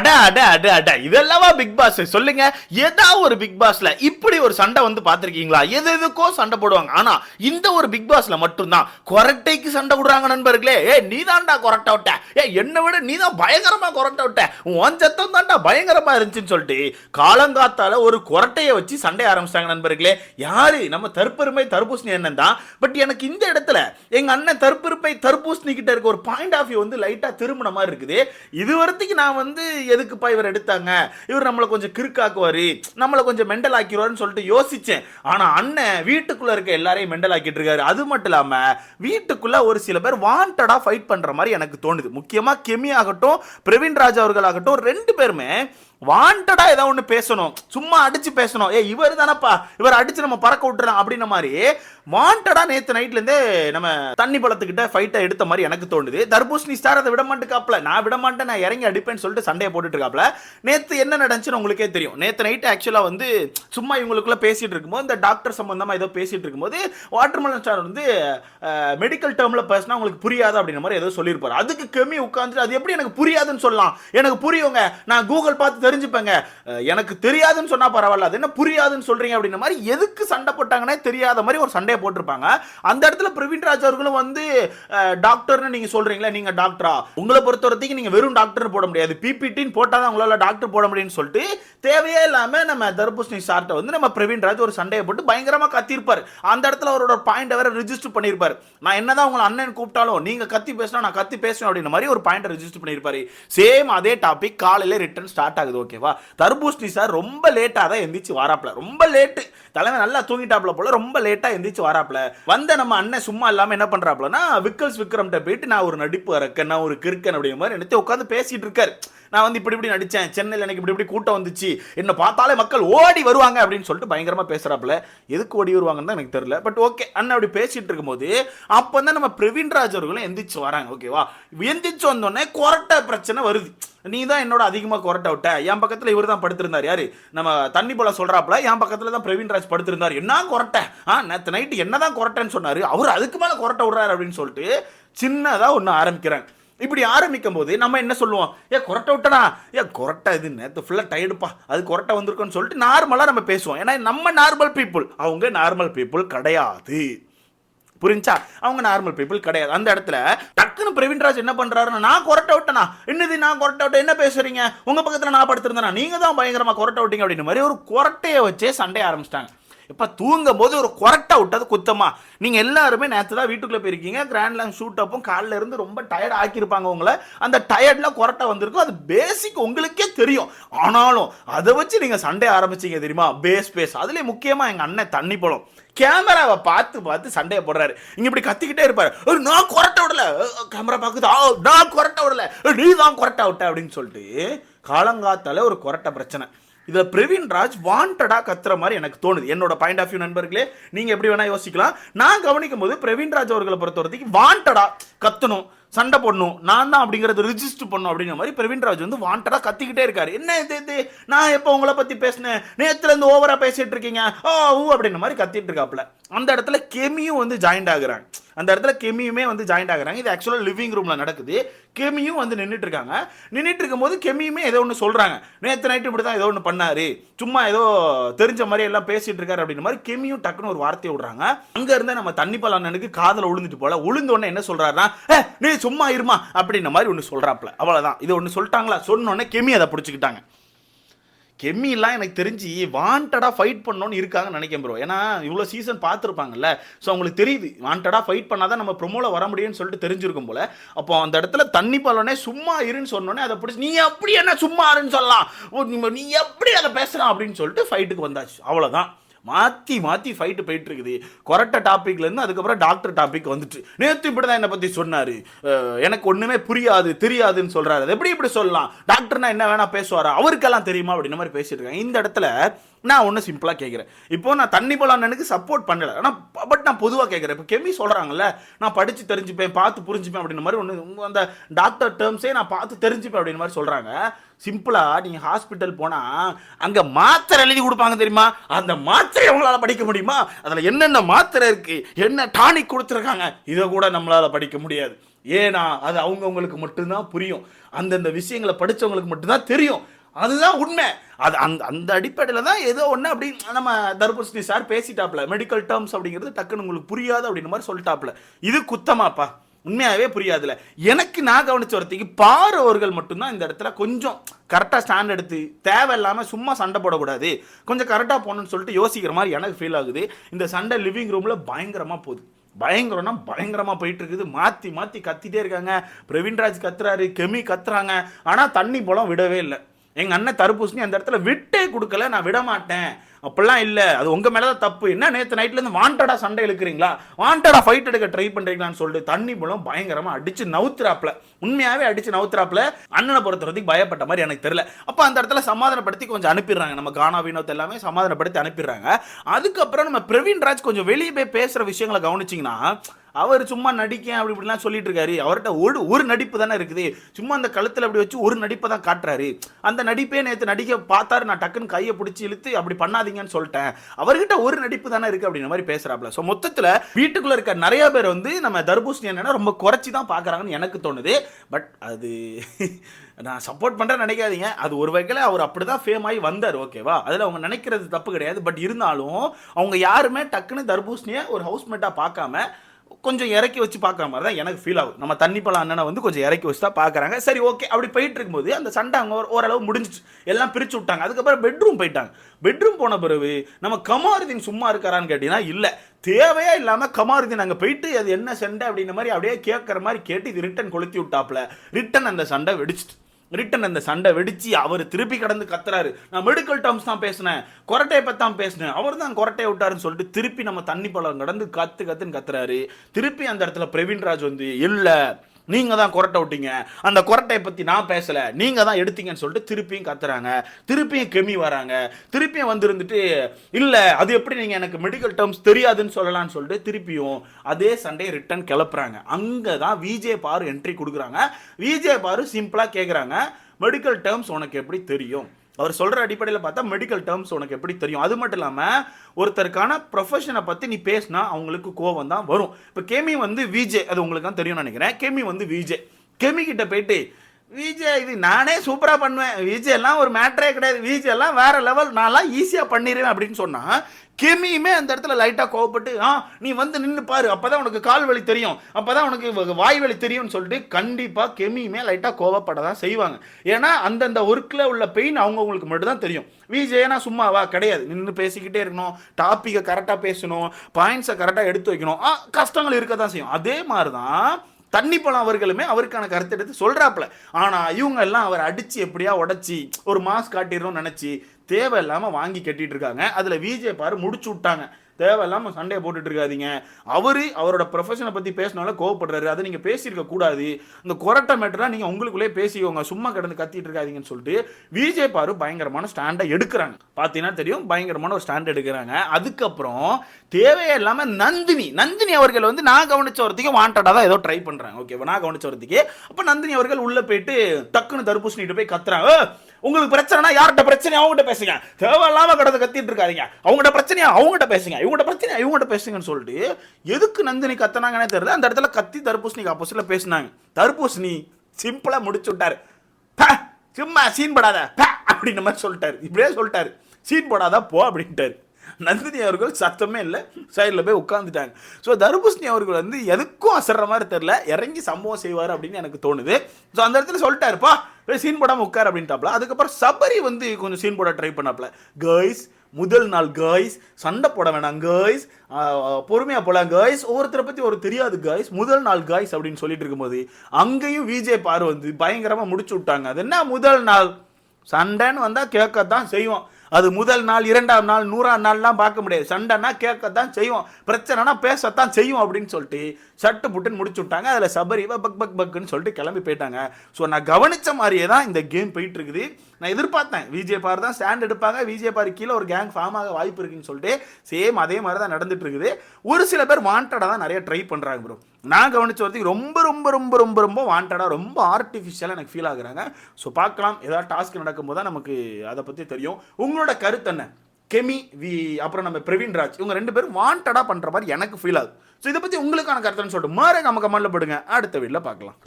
அட அட அட அட. இதெல்லாமா பிக் பாஸ்? சொல்லுங்க. ஏதாவது ஒரு பிக் பாஸ்ல இப்படி ஒரு சண்டை வந்து பாத்திருக்கீங்களா எது எதுக்கோ சண்டை போடுவாங்க. ஆனா இந்த ஒரு பிக் பாஸ்ல மட்டும்தான் கொரட்டைக்கு சண்டை விடுறாங்க நண்பர்களே. ஏ நீ தான்டா கொரட்டை விட்ட. ஏ என்னை விட நீ தான் பயங்கரமா கொரட்டை விட்ட. உன் சத்தம் தான்டா பயங்கரமா இருந்துச்சுன்னு சொல்லிட்டு காலங்காத்தால ஒரு கொரட்டையை வச்சு சண்டை ஆரம்பிச்சிட்டாங்க நண்பர்களே. யாரு? நம்ம தற்பெருமை தர்பூசணி அண்ணன் தான். பட் எனக்கு இந்த இடத்துல எங்க அண்ணன் தற்பெருமை தர்பூசணி கிட்ட இருக்க ஒரு பாயிண்ட் ஆஃப் வியூ வந்து லைட்டா திரும்பின மாதிரி இருக்குது. இது வரைக்கும் நான் வந்து எதுக்குப்பா இவர் எடுத்தாங்க? இவர் நம்மளை கொஞ்சம் கிறுக்காக்குவாரு. நம்மளை கொஞ்சம் மெண்டல் ஆக்கிடுவாருன்னு சொல்லிட்டு யோசித்தேன் ஆனால் அண்ணன் வீட்டுக்குள்ளே இருக்க எல்லாரையும் மெண்டல் ஆக்கிட்டு இருக்காரு அது மட்டும் இல்லாமல் வீட்டுக்குள்ளே ஒரு சில பேர் வாண்டடாக ஃபைட் பண்ணுற மாதிரி எனக்கு தோணுது. முக்கியமாக கெமி ஆகட்டும் பிரவீன் ராஜ் அவர்கள் ஆகட்டும் ரெண்டு பேருமே வாண்டடா ஏதோ ஒன்று பேசணும். சும்மா அடிச்சு பேசணும். ஏ இவர் தானப்பா. இவர் அடிச்சு நம்ம பறக்க விட்டுறோம் அப்படின்ன மாதிரி வாண்டடா நேற்று நைட்லேருந்தே நம்ம தண்ணி பழத்துக்கிட்ட ஃபைட்டை எடுத்த மாதிரி எனக்கு தோணுது. தர்பூசணி ஸ்டார் அதை விட மாட்டேக்காப்ல நான் விட மாட்டேன் நான் இறங்கி அடிப்பேன்னு சொல்லிட்டு சண்டையை போட்டுட்டு இருக்காப்ல நேற்று என்ன நடந்துச்சுன்னு உங்களுக்கே தெரியும். நேற்று நைட் ஆக்சுவலாக வந்து சும்மா இவங்களுக்குள்ள பேசிட்டு இருக்கும்போது இந்த டாக்டர் சம்பந்தமாக ஏதோ பேசிட்டு இருக்கும்போது வாட்டர்மெலன் ஸ்டார் வந்து மெடிக்கல் டேர்மில் பேசினா உங்களுக்கு புரியாது அப்படின்ற மாதிரி ஏதோ சொல்லியிருப்பார். அதுக்கு கெமி உட்காந்துட்டு அது எப்படி எனக்கு புரியாதுன்னு சொல்லலாம்? எனக்கு புரியுங்க. நான் கூகுள் பார்த்து தெரிஞ்சுப்பேங்க. எனக்கு தெரியாதுன்னு சொன்னால் பரவாயில்ல. அது என்ன புரியாதுன்னு சொல்கிறீங்க அப்படின்ற மாதிரி எதுக்கு சண்டை போட்டாங்கன்னே தெரியாத மாதிரி ஒரு சண்டையை போட்டிருப்பாங்க. அந்த இடத்துல பிரவீன் ராஜ் அவர்களும் வந்து டாக்டர்னு நீங்கள் சொல்கிறீங்களே நீங்கள் டாக்டரா? உங்களை பொறுத்த வரைக்கும் நீங்கள் வெறும் டாக்டர் போட முடியாது. பிபிடின்னு போட்டால் தான் உங்களால் டாக்டர் போட முடியும்னு சொல்லிட்டு தேவையே இல்லாமல் நம்ம தர்பூசணி சார்ட்டை வந்து நம்ம பிரவீன் ராஜ் ஒரு சண்டையை போட்டு பயங்கரமாக கத்திருப்பார் அந்த இடத்துல அவரோட பாயிண்ட் வேற ரிஜிஸ்டர் பண்ணியிருப்பார். நான் என்னதான் உங்களை அண்ணன் கூப்பிட்டாலும் நீங்கள் கத்தி பேசினா நான் கத்தி பேசுவேன் அப்படின்ற மாதிரி ஒரு பாயிண்ட் ரெஜிஸ்டர் பண்ணியிருப்பார். சேம் அதே டாபிக் காலையில் ரிட்டர்ன் ஸ்டார்ட் ஆகுது. ஓகேவா? தர்பூஷ்ணி சார் ரொம்ப லேட்டாக தான் எந்திரிச்சு வாராப்ல ரொம்ப லேட்டு தலைமை நல்லா தூங்கிட்டாப்ல போல ரொம்ப லேட்டாக எந்திரிச்சு வாராப்ல வந்த நம்ம அண்ணன் சும்மா இல்லாமல் என்ன பண்றாப்லன்னா விக்கல்ஸ் விக்ரம்கிட்ட போயிட்டு நான் ஒரு நடிப்பு அரக்கன் நான் ஒரு கிறுக்கன் அப்படிங்கிற மாதிரி நினைத்து உட்காந்து பேசிகிட்டு இருக்காரு. நான் வந்து இப்படி இப்படி நடித்தேன் சென்னையில் எனக்கு இப்படி இப்படி கூட்டம் வந்துச்சு. என்னை பார்த்தாலே மக்கள் ஓடி வருவாங்க அப்படின்னு சொல்லிட்டு பயங்கரமாக பேசுகிறாப்புல எதுக்கு ஓடி வருவாங்கன்னு தான் எனக்கு தெரியல. பட் ஓகே அண்ணன் அப்படி பேசிகிட்டு இருக்கும்போது அப்போ தான் நம்ம பிரவீன்ராஜ் அவர்களும் எந்திரிச்சு வராங்க ஓகேவா எந்திரிச்சு வந்தோடனே கொரட்டை பிரச்சனை வருது. நீ தான் என்னோட அதிகமாக கொரட்டை விட்ட என் பக்கத்தில் இவர் தான் படுத்திருந்தார். யாரு? நம்ம தண்ணி போல சொல்கிறாப்புல என் பக்கத்தில் தான் பிரவீன் ராஜ் படுத்திருந்தார். என்ன கொரட்டை ஆ? நேற்று நைட்டு என்னதான் கொரட்டேன்னு சொன்னார். அவர் அதுக்கு மேலே கொரட்டை விடுறாரு அப்படின்னு சொல்லிட்டு சின்னதாக ஒன்று ஆரம்பிக்கிறாங்க. இப்படி ஆரம்பிக்கும் போது நம்ம என்ன சொல்லுவோம்? ஏ கொரட்டை விட்டனா ஏ கொரட்டை இது நேற்று ஃபுல்லாக டயர்டுப்பா அது கொரட்டை வந்திருக்கோன்னு சொல்லிட்டு நார்மலாக நம்ம பேசுவோம். ஏன்னா நம்ம நார்மல் பீப்புள் அவங்க நார்மல் பீப்புள் கிடையாது. புரிஞ்சா? அவங்க நார்மல் பீப்புள் கிடையாது. அந்த இடத்துல டக்குன்னு பிரவீன்ராஜ் என்ன பண்றாருன்னா நான் கொரட்டை விட்டேனா? என்னது நான் கொரட்டை விட்டேன்? என்ன பேசுறீங்க? உங்க பக்கத்துல நான் படுத்திருந்தேனா? நீங்க தான் பயங்கரமா கொரட்ட விட்டீங்க அப்படின்னு மாதிரி ஒரு கொரட்டையை வச்சே சண்டை ஆரம்பிச்சிட்டாங்க. இப்போ தூங்கும் போது ஒரு கொரட்டை விட்டது குத்தமா? நீங்க எல்லாருமே நேற்று தான் வீட்டுக்குள்ள போயிருக்கீங்க. கிராண்ட்லாம் ஷூட் அப்பும் காலில் இருந்து ரொம்ப டயர்ட் ஆக்கியிருப்பாங்க உங்களை. அந்த டயர்டில் கொரட்டை வந்திருக்கும். அது பேசிக் உங்களுக்கே தெரியும். ஆனாலும் அதை வச்சு நீங்கள் சண்டை ஆரம்பிச்சீங்க தெரியுமா? பேஸ் பேஸ் அதுலேயே முக்கியமாக எங்கள் அண்ணன் தண்ணி பழம். கேமராவை பார்த்து பார்த்து சண்டையை போடுறாரு. இங்க இப்படி கத்திக்கிட்டே இருப்பாரு. "ஏய், நான் கொரட்ட விடல. கேமரா பார்க்குது "ஆ, நான் கொரட்ட விடல. நீ தான் கொரட்ட விட்ட. அப்படின்னு சொல்லிட்டு காலங்காத்தால ஒரு கொரட்ட பிரச்சனை. இதில் பிரவீன் ராஜ் வாண்டடா கத்துற மாதிரி எனக்கு தோணுது. என்னோட பாயிண்ட் ஆஃப் வியூ நண்பர்களே நீங்கள் எப்படி வேணால் யோசிக்கலாம். நான் கவனிக்கும் போது பிரவீன் ராஜ் அவர்களை பொறுத்த வரைக்கும் வாண்டடாக கத்தணும். சண்டை போடணும். நான் தான் அப்படிங்கிறத ரிஜிஸ்டர் பண்ணும் அப்படிங்கிற மாதிரி பிரவீன் ராஜ் வந்து வாண்டடாக கத்திக்கிட்டே இருக்காரு. என்ன இது இது? நான் எப்போ உங்களை பற்றி பேசினேன்? நேற்றுலேருந்து ஓவராக பேசிகிட்டு இருக்கீங்க. ஓ ஊ அப்படின்ற மாதிரி கத்திட்டு இருக்காப்புல. அந்த இடத்துல கெமியும் வந்து ஜாயின்ட் ஆகுறாங்க. அந்த இடத்துல கெமியுமே வந்து ஜாயின்ட் ஆகுறாங்க. இது ஆக்சுவலாக லிவிங் ரூமில் நடக்குது. கெமியும் வந்து நின்றுட்டு இருக்காங்க நின்றுட்டு இருக்கும்போது கெமியுமே ஏதோ ஒன்று சொல்கிறாங்க நேற்று நைட்டு இப்படி தான் ஏதோ ஒன்று பண்ணாரு. சும்மா ஏதோ தெரிஞ்ச மாதிரி எல்லாம் பேசிட்டு இருக்காரு அப்படின்ற மாதிரி கெமியும் டக்குன்னு ஒரு வார்த்தையை விடுறாங்க. அங்கே இருந்தே நம்ம தண்ணி அண்ணனுக்கு காதில் விழுந்துட்டு போல. விழுந்த என்ன சொல்கிறாருன்னா நீ சும்மா இருமா அப்படின்ற மாதிரி ஒன்று சொல்றாப்ல அவ்வளோதான் இது ஒன்று சொல்லிட்டாங்களா? சொன்னோன்னே கெமி அதை பிடிச்சிக்கிட்டாங்க. கெம்மிலாம் எனக்கு தெரிஞ்சு வாண்டடாக ஃபைட் பண்ணோன்னு இருக்காங்கன்னு நினைக்கிறேன் ப்ரோ ஏன்னா இவ்வளோ சீசன் பார்த்துருப்பாங்கல்ல. ஸோ அவங்களுக்கு தெரியுது. வாண்டடாக ஃபைட் பண்ணால் தான் நம்ம ப்ரொமோல வர முடியும்னு சொல்லிட்டு தெரிஞ்சிருக்கும் போல. அப்போ அந்த இடத்துல தண்ணி பலனே சும்மா இருன்னு சொன்னோன்னே அதை பிடிச்சி நீ எப்படி என்ன சும்மா இருன்னு சொல்லலாம்? ஓ, நீ- நீ எப்படி அதை பேசலாம்? அப்படின்னு சொல்லிட்டு ஃபைட்டுக்கு வந்தாச்சு. அவ்வளோதான் மாற்றி மாற்றி ஃபைட்டு போயிட்டு இருக்குது கொரட்ட டாப்பிக்லேருந்து அதுக்கப்புறம் டாக்டர் டாபிக் வந்துட்டு. நேற்று இப்படி தான் என்னை பற்றி சொன்னார். எனக்கு ஒன்றுமே புரியாது தெரியாதுன்னு சொல்கிறாரு எப்படி இப்படி சொல்லலாம்? டாக்டர்னா என்ன வேணால் பேசுவாரா? அவருக்கெல்லாம் தெரியுமா? அப்படின்ற மாதிரி பேசிட்டு இருக்காங்க. இந்த இடத்துல நான் ஒன்று சிம்பிளாக கேட்குறேன் இப்போ நான் தண்ணி பலானனுக்கு சப்போர்ட் பண்ணலை. ஆனால் பட் நான் பொதுவாக கேட்குறேன் இப்போ கெமி சொல்கிறாங்கல்ல நான் படித்து தெரிஞ்சுப்பேன் பார்த்து புரிஞ்சுப்பேன் அப்படின்ற மாதிரி ஒன்று அந்த டாக்டர் டேர்ம்ஸே நான் பார்த்து தெரிஞ்சுப்பேன் அப்படின்ற மாதிரி சொல்கிறாங்க சிம்பிளாக நீங்கள் ஹாஸ்பிட்டல் போனால் அங்கே மாத்திரை எழுதி கொடுப்பாங்க தெரியுமா? அந்த மாத்திரை உங்களால் படிக்க முடியுமா? அதில் என்னென்ன மாத்திரை இருக்குது என்ன டானிக் கொடுத்துருக்காங்க? இதை கூட நம்மளால் படிக்க முடியாது. ஏன்னா அது அவங்கவுங்களுக்கு மட்டும்தான் புரியும். அந்தந்த விஷயங்களை படித்தவங்களுக்கு மட்டும்தான் தெரியும். அதுதான் உண்மை. அது அந்த அந்த அடிப்படையில் தான் ஏதோ ஒன்று அப்படி நம்ம தர்பூசணி சார் பேசிட்டாப்ல. மெடிக்கல் டேர்ம்ஸ் அப்படிங்கிறது டக்குன்னு உங்களுக்கு புரியாது அப்படின்ற மாதிரி சொல்லிட்டாப்ல. இது குத்தமாப்பா. உண்மையாகவே புரியாதுல. எனக்கு நான் கவனிச்ச ஒருத்திக்கு பாரு அவர்கள் மட்டும்தான் இந்த இடத்துல கொஞ்சம் கரெக்டாக ஸ்டாண்ட் எடுத்து தேவையில்லாமல் சும்மா சண்டை போடக்கூடாது. கொஞ்சம் கரெக்டாக போகணும்னு சொல்லிட்டு யோசிக்கிற மாதிரி எனக்கு ஃபீல் ஆகுது. இந்த சண்டை லிவிங் ரூமில் பயங்கரமாக போகுது. பயங்கரம்னா பயங்கரமாக போயிட்டு இருக்குது மாற்றி மாற்றி கத்திட்டே இருக்காங்க. பிரவீன்ராஜ் கத்துறாரு கெமி கத்துறாங்க. ஆனால் தண்ணி போலம் விடவே இல்லை. எங்கள் அண்ணன் தர்பூசணி அந்த இடத்துல விட்டே கொடுக்கல நான் விட மாட்டேன் அப்படிலாம் இல்லை. அது உங்கள் மேலே தான் தப்பு. என்ன நேற்று நைட்லேருந்து வாண்டடாக வாண்டடா சண்டை இழுக்கிறீங்களா? வாண்டடா ஃபைட் எடுக்க ட்ரை பண்ணுறீங்களான்னு சொல்லிட்டு தண்ணி மூலம் பயங்கரமாக அடித்து நவுத்துறாப்பில். உண்மையாகவே அடித்து நவுத்துறாப்பில். அண்ணனை பொறுத்த வரைக்கும் பயப்பட்ட மாதிரி எனக்கு தெரியல. அப்போ அந்த இடத்துல சமாதானப்படுத்தி கொஞ்சம் அனுப்பிடுறாங்க. நம்ம கானா வினோத் எல்லாமே சமாதானப்படுத்தி அனுப்பிடுறாங்க. அதுக்கப்புறம் நம்ம பிரவீன் ராஜ் கொஞ்சம் வெளியே போய் பேசுகிற விஷயங்களை கவனிச்சிங்கன்னா அவர் சும்மா நடிக்கேன் அப்படி இப்படிலாம் சொல்லிட்டு இருக்காரு அவர்கிட்ட ஒரு ஒரு நடிப்பு தானே இருக்குது. சும்மா அந்த கழுத்தில் அப்படி வச்சு ஒரு நடிப்பை தான் காட்டுறாரு. அந்த நடிப்பே நேற்று நடிக்க பார்த்தாரு. நான் டக்குன்னு கையை பிடிச்சி இழுத்து அப்படி பண்ணாதீங்கன்னு சொல்லிட்டேன். அவர்கிட்ட ஒரு நடிப்பு தானே இருக்கு அப்படின்ற மாதிரி பேசுறாப்ல ஸோ மொத்தத்தில் வீட்டுக்குள்ள இருக்க நிறைய பேர் வந்து நம்ம தர்பூசணி என்னன்னா ரொம்ப குறைச்சி தான் பார்க்குறாங்கன்னு எனக்கு தோணுது. பட் அது நான் சப்போர்ட் பண்ணுறேன்னு நினைக்காதீங்க. அது ஒரு வகையில் அவர் அப்படி தான் ஃபேம் ஆகி வந்தார் ஓகேவா அதில் அவங்க நினைக்கிறது தப்பு கிடையாது. பட் இருந்தாலும் அவங்க யாருமே டக்குன்னு தர்பூசணியை ஒரு ஹவுஸ்மேட்டாக பார்க்காம கொஞ்சம் இறக்கி வச்சு பார்க்குற மாதிரி தான் எனக்கு ஃபீல் ஆகும் நம்ம தண்ணி பழம் அண்ணனை வந்து கொஞ்சம் இறக்கி வச்சு தான் பார்க்குறாங்க. சரி ஓகே அப்படி போயிட்டு இருக்கும்போது அந்த சண்டை அங்கே ஓரளவு முடிஞ்சிச்சு. எல்லாம் பிரித்து விட்டாங்க. அதுக்கப்புறம் பெட்ரூம் போயிட்டாங்க. பெட்ரூம் போன பிறகு நம்ம கமாருதீன் சும்மா இருக்காரான்னு கேட்டிங்கன்னா இல்லை. தேவையே இல்லாமல் கமாருதீன் அங்கே போயிட்டு அது என்ன சண்டை அப்படின்ற மாதிரி அப்படியே கேட்குற மாதிரி கேட்டு இது ரிட்டன் கொளுத்தி விட்டாப்புல. ரிட்டன் அந்த சண்டை வெடிச்சிட்டு. ரிட்டன் அந்த சண்டை வெடிச்சு அவர் திருப்பி கடந்து கத்துறாரு. நான் மெடிக்கல் டேர்ம்ஸ் தான் பேசினேன். கொரட்டையை பற்றி தான் பேசினேன். அவர் தான் கொரட்டையை விட்டாருன்னு சொல்லிட்டு திருப்பி நம்ம தண்ணி பழம் கடந்து கத்து கத்துன்னு கத்துறாரு. திருப்பி அந்த இடத்துல பிரவீன்ராஜ் வந்து இல்லை நீங்கள் தான் கொரட்டை விட்டீங்க. அந்த கொரட்டையை பற்றி நான் பேசலை. நீங்கள் தான் எடுத்தீங்கன்னு சொல்லிட்டு திருப்பியும் கத்துறாங்க. திருப்பியும் கெமி வராங்க. திருப்பியும் வந்துருந்துட்டு இல்லை அது எப்படி நீங்கள் எனக்கு மெடிக்கல் டேர்ம்ஸ் தெரியாதுன்னு சொல்லலாம்னு சொல்லிட்டு திருப்பியும் அதே சண்டே ரிட்டர்ன் கிளப்புறாங்க. அங்கே தான் விஜே பாரு என்ட்ரி கொடுக்குறாங்க. விஜே பாரு சிம்பிளாக கேட்குறாங்க மெடிக்கல் டேர்ம்ஸ் உனக்கு எப்படி தெரியும்? அவர் சொல்கிற அடிப்படையில் பார்த்தா மெடிக்கல் டேர்ம்ஸ் உனக்கு எப்படி தெரியும்? அது மட்டும் இல்லாமல் ஒருத்தருக்கான ப்ரொஃபஷனை பற்றி நீ பேசினா அவங்களுக்கு கோவம் தான் வரும். இப்போ கேமி வந்து விஜே அது உங்களுக்கு தான் தெரியும்னு நினைக்கிறேன். கேமி வந்து விஜே கேமி கிட்ட போயிட்டு விஜே இது நானே சூப்பராக பண்ணுவேன். விஜே எல்லாம் ஒரு மேட்ரே கிடையாது. விஜே எல்லாம் வேற லெவல் நான்லாம் ஈஸியாக பண்ணிடுவேன் அப்படின்னு சொன்னால் கெமியுமே அந்த இடத்துல லைட்டாக கோவப்பட்டு ஆ நீ வந்து நின்று பாரு அப்பதான் உனக்கு கால் வலி தெரியும். அப்போ தான் உனக்கு வாய் வலி தெரியும்னு சொல்லிட்டு கண்டிப்பாக கெமியுமே லைட்டாக கோவப்பட தான் செய்வாங்க. ஏன்னா அந்தந்த ஒர்க்கில் உள்ள பெயின் அவங்கவுங்களுக்கு மட்டும்தான் தெரியும். விஜயனா சும்மாவா? கிடையாது. நின்று பேசிக்கிட்டே இருக்கணும் டாப்பிக்கை கரெக்டாக பேசணும் பாயிண்ட்ஸை கரெக்டாக எடுத்து வைக்கணும். ஆ கஷ்டங்கள் இருக்க தான் செய்யும். அதே மாதிரி தான் தண்ணி பழம் அவர்களுமே அவருக்கான கருத்தை எடுத்து சொல்கிறாப்புல ஆனால் இவங்க எல்லாம் அவர் அடித்து எப்படியா உடைச்சி ஒரு மாஸ் காட்டிடணும்னு நினச்சி தேவையில்லாமல் வாங்கி கட்டிட்டு இருக்காங்க அதில் விஜே பாரு முடிச்சு விட்டாங்க. தேவையில்லாமல் சண்டையை போட்டுட்டு இருக்காதீங்க அவரு அவரோட ப்ரொஃபஷனை பற்றி பேசினால கோவப்படுறாரு. அதை நீங்கள் பேசியிருக்க கூடாது. இந்த கொரட்டை மேட்டர்லாம் நீங்கள் உங்களுக்குள்ளே பேசிக்கோங்க. சும்மா கிடந்து கத்திட்டு இருக்காதீங்கன்னு சொல்லிட்டு விஜே பாரு பயங்கரமான ஸ்டாண்டை எடுக்கிறாங்க. பார்த்தீங்கன்னா தெரியும் பயங்கரமான ஒரு ஸ்டாண்ட் எடுக்கிறாங்க. அதுக்கப்புறம் தேவையே இல்லாமல் நந்தினி நந்தினி அவர்கள் வந்து நான் கவனிச்ச வரத்துக்கு வாண்டடாக தான் ஏதோ ட்ரை பண்ணுறாங்க ஓகே நான் கவனிச்ச வரத்துக்கு அப்போ நந்தினி அவர்கள் உள்ளே போயிட்டு டக்குன்னு தர்பூசணிட்டு போய் கத்துறாங்க. உங்களுக்கு பிரச்சனைனா யார்கிட்ட பிரச்சனை அவங்ககிட்ட பேசுங்க. தேவையில்லாம கடந்து கத்திட்டு இருக்காதீங்க. அவங்ககிட்ட பிரச்சனையா? அவங்ககிட்ட பேசுங்க. இவங்ககிட்ட பிரச்சனையா? இவங்ககிட்ட பேசுங்கன்னு சொல்லிட்டு எதுக்கு நந்தினி கத்துனாங்கன்னே தெரியல. அந்த இடத்துல கத்தி தர்பூசணிக்கு ஆப்போசிட்ல பேசினாங்க. தர்பூசணி சிம்பிளாக முடிச்சு விட்டாரு. சும்மா சீன் படாத. அப்படின்ற மாதிரி சொல்லிட்டாரு. இப்படியே சொல்லிட்டாரு. சீன் போடாதா போ அப்படின்ட்டாரு. நந்தினி அவர்கள் சத்தமே இல்லை. சைடில் போய் உட்காந்துட்டாங்க ஸோ தர்பூசணி அவர்கள் வந்து எதுக்கும் அசர்ற மாதிரி தெரில இறங்கி சம்பவம் செய்வார் அப்படின்னு எனக்கு தோணுது. ஸோ அந்த இடத்துல சொல்லிட்டாருப்பா சீன் போடாமல் உட்கார் அப்படின்ட்டாப்ல. அதுக்கப்புறம் சபரி வந்து கொஞ்சம் சீன் போட ட்ரை பண்ணாப்ல. கேர்ள்ஸ் முதல் நாள் கேர்ள்ஸ் சண்டை போட வேணாம் கேர்ள்ஸ் பொறுமையாக போகலாம் கேர்ள்ஸ் ஒவ்வொருத்தரை பற்றி ஒரு தெரியாது கேர்ள்ஸ் முதல் நாள் கேர்ள்ஸ் அப்படின்னு சொல்லிட்டு இருக்கும்போது அங்கேயும் விஜய் பார் வந்து பயங்கரமாக முடிச்சு விட்டாங்க. அது என்ன முதல் நாள்? சண்டைன்னு வந்தால் கேட்கத்தான் செய்வோம். அது முதல் நாள் இரண்டாம் நாள் நூறாம் நாள்லாம் பார்க்க முடியாது. சண்டைனா கேட்கத்தான் செய்வோம். பிரச்சனைனா பேசத்தான் செய்வோம் அப்படின்னு சொல்லிட்டு சட்டு புட்டுன்னு முடிச்சு விட்டாங்க. அதில் சபரி பக் பக் பக்குன்னு சொல்லிட்டு கிளம்பி போயிட்டாங்க. ஸோ நான் கவனித்த மாதிரியே தான் இந்த கேம் போயிட்டு இருக்குது. நான் எதிர்பார்த்தேன். விஜய் பார் தான் ஸ்டாண்ட் எடுப்பாங்க. விஜய் பார் கீழே ஒரு கேங் ஃபார்ம் ஆக வாய்ப்பு இருக்குன்னு சொல்லிட்டு சேம் அதே மாதிரி தான் நடந்துட்டு இருக்குது. ஒரு சில பேர் வாண்டடாக தான் நிறைய ட்ரை பண்ணுறாங்க ப்ரோ நான் கவனிச்ச வரைக்கும் ரொம்ப ரொம்ப ரொம்ப ரொம்ப ரொம்ப வாண்டடாக ரொம்ப ஆர்டிஃபிஷியலாக எனக்கு ஃபீல் ஆகுறாங்க. ஸோ பார்க்கலாம். ஏதாவது டாஸ்க் நடக்கும்போது தான் நமக்கு அதை பற்றி தெரியும். உங்களோட கருத்து என்ன? கெமி வி அப்புறம் நம்ம பிரவீன் ராஜ். இவங்க ரெண்டு பேரும் வாண்டடாக பண்ணுற மாதிரி எனக்கு ஃபீல் ஆகுது. ஸோ இதை பற்றி உங்களுக்கான கருத்துன்னு சொல்லிட்டு மாறே நம்ம கமெண்ட்ல போடுங்க. அடுத்த வீட்டில் பார்க்கலாம்.